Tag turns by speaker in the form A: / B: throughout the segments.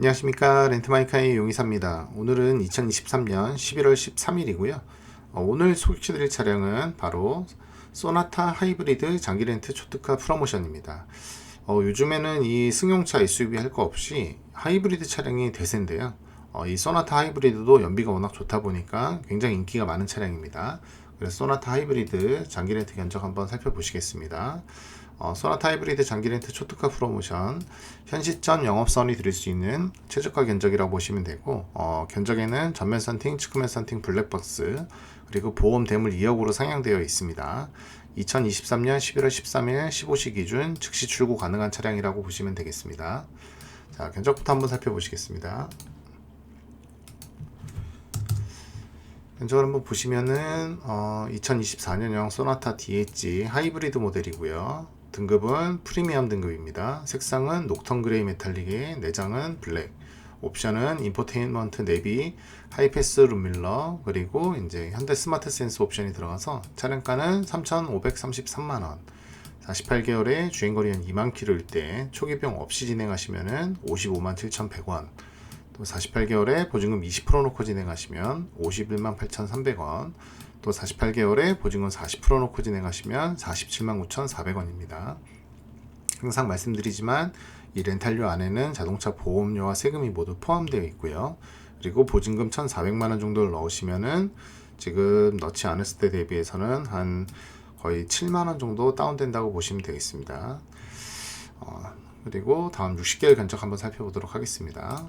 A: 안녕하십니까 렌트마이카의 용의사입니다. 오늘은 2023년 11월 13일이고요. 오늘 소개해드릴 차량은 바로 소나타 하이브리드 장기 렌트 초특가 프로모션입니다. 어, 요즘에는 이 승용차 SUV 할 거 없이 하이브리드 차량이 대세인데요. 어, 이 소나타 하이브리드도 연비가 워낙 좋다 보니까 굉장히 인기가 많은 차량입니다. 그래서 소나타 하이브리드 장기 렌트 견적 한번 살펴보시겠습니다. 어, 소나타 하이브리드 장기 렌트 초특가 프로모션 현 시점 영업선이 드릴 수 있는 최저가 견적이라고 보시면 되고 어, 견적에는 전면 선팅, 측면 선팅 블랙박스 그리고 보험 대물 2억으로 상향되어 있습니다. 2023년 11월 13일 15시 기준 즉시 출고 가능한 차량이라고 보시면 되겠습니다. 자, 견적부터 한번 살펴보시겠습니다. 견적을 한번 보시면은 어, 2024년형 소나타 DH 하이브리드 모델이고요. 등급은 프리미엄 등급입니다. 색상은 녹턴 그레이 메탈릭에 내장은 블랙. 옵션은 인포테인먼트 내비, 하이패스 룸밀러, 그리고 이제 현대 스마트 센스 옵션이 들어가서 차량가는 3,533만 원. 48개월에 주행거리 한 2만 킬로일 때 초기 비용 없이 진행하시면은 55만 7,100원. 또 48개월에 보증금 20% 놓고 진행하시면 51만 8,300원. 또 48개월에 보증금 40% 놓고 진행하시면 47만 9,400원입니다. 항상 말씀드리지만 이 렌탈료 안에는 자동차 보험료와 세금이 모두 포함되어 있고요. 그리고 보증금 1,400만 원 정도를 넣으시면은 지금 넣지 않았을 때 대비해서는 한 거의 7만 원 정도 다운된다고 보시면 되겠습니다. 어, 그리고 다음 60개월 견적 한번 살펴보도록 하겠습니다.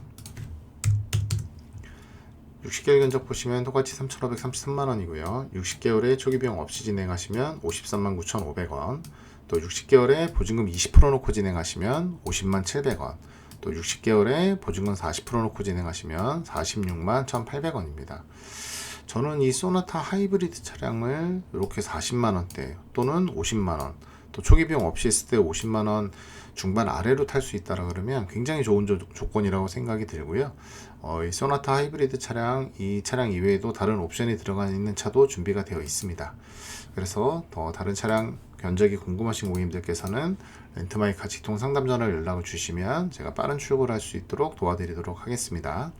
A: 60개월 견적 보시면 똑같이 3,533만 원이고요. 60개월에 초기 비용 없이 진행하시면 53만 9,500원. 또 60개월에 보증금 20% 놓고 진행하시면 50만 700원. 또 60개월에 보증금 40% 놓고 진행하시면 46만 1,800원입니다. 저는 이 소나타 하이브리드 차량을 이렇게 40만 원대 또는 50만 원, 또 초기 비용 없이 했을 때 50만 원 중반 아래로 탈 수 있다라 그러면 굉장히 좋은 조, 건이라고 생각이 들고요. 어, 이 소나타 하이브리드 차량 이 차량 이외에도 다른 옵션이 들어가 있는 차도 준비가 되어 있습니다. 그래서 더 다른 차량 견적이 궁금하신 고객님들께서는 렌트마이카 직통 상담 전화를 연락을 주시면 제가 빠른 출고를 할 수 있도록 도와드리도록 하겠습니다.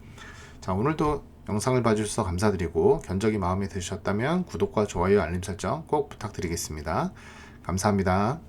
A: 자, 오늘도 영상을 봐주셔서 감사드리고 견적이 마음에 드셨다면 구독과 좋아요 알림 설정 꼭 부탁드리겠습니다. 감사합니다.